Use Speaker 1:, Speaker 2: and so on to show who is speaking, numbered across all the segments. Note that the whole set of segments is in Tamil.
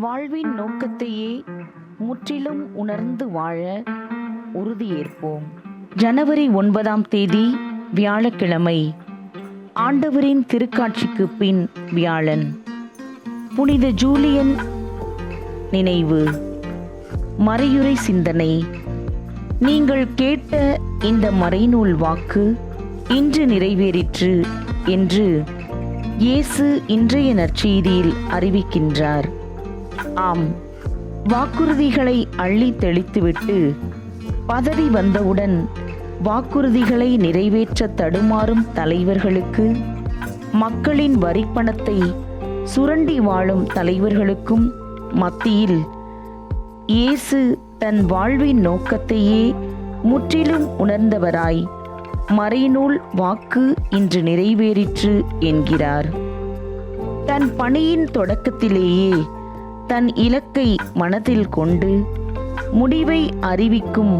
Speaker 1: வாழ்வின் நோக்கத்தையே முற்றிலும் உணர்ந்து வாழ உறுதியேற்போம். ஜனவரி ஒன்பதாம் தேதி வியாழக்கிழமை. ஆண்டவரின் திருக்காட்சிக்கு பின் வியாழன். புனித ஜூலியன் நினைவு. மறையுறை சிந்தனை. நீங்கள் கேட்ட இந்த மறைநூல் வாக்கு இன்று நிறைவேறிற்று என்று இயேசு இன்றைய நற்செய்தியில் அறிவிக்கின்றார். ஆம். வாக்குறுதிகளை அள்ளி தெளித்துவிட்டு பதவி வந்தவுடன் வாக்குறுதிகளை நிறைவேற்ற தடுமாறும் தலைவர்களுக்கு மக்களின் வரிப்பணத்தை சுரண்டி வாழும் தலைவர்களுக்கும் மத்தியில் இயேசு தன் வாழ்வின் நோக்கத்தையே முற்றிலும் உணர்ந்தவராய் மறைநூல் வாக்கு இன்று நிறைவேறிற்று என்கிறார். தன் பணியின் தொடக்கத்திலேயே தன் இலக்கை மனதில் கொண்டு முடிவை அறிவிக்கும்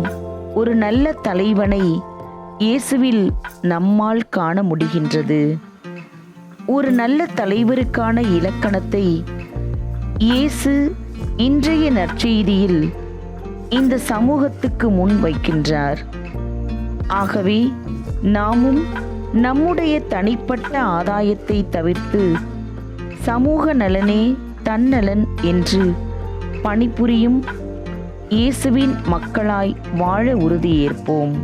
Speaker 1: ஒரு நல்ல தலைவனை இயேசுவில் நம்மால் காண முடிகின்றது. ஒரு நல்ல தலைவருக்கான இலக்கணத்தை இயேசு இன்றைய நற்செய்தியில் இந்த சமூகத்துக்கு முன் வைக்கின்றார். ஆகவே நாமும் நம்முடைய தனிப்பட்ட ஆதாயத்தை தவிர்த்து சமூக நலனே தன்னலன் என்று பணிபுரியும் இயேசுவின் மக்களாய் வாழ உறுதியேற்போம்.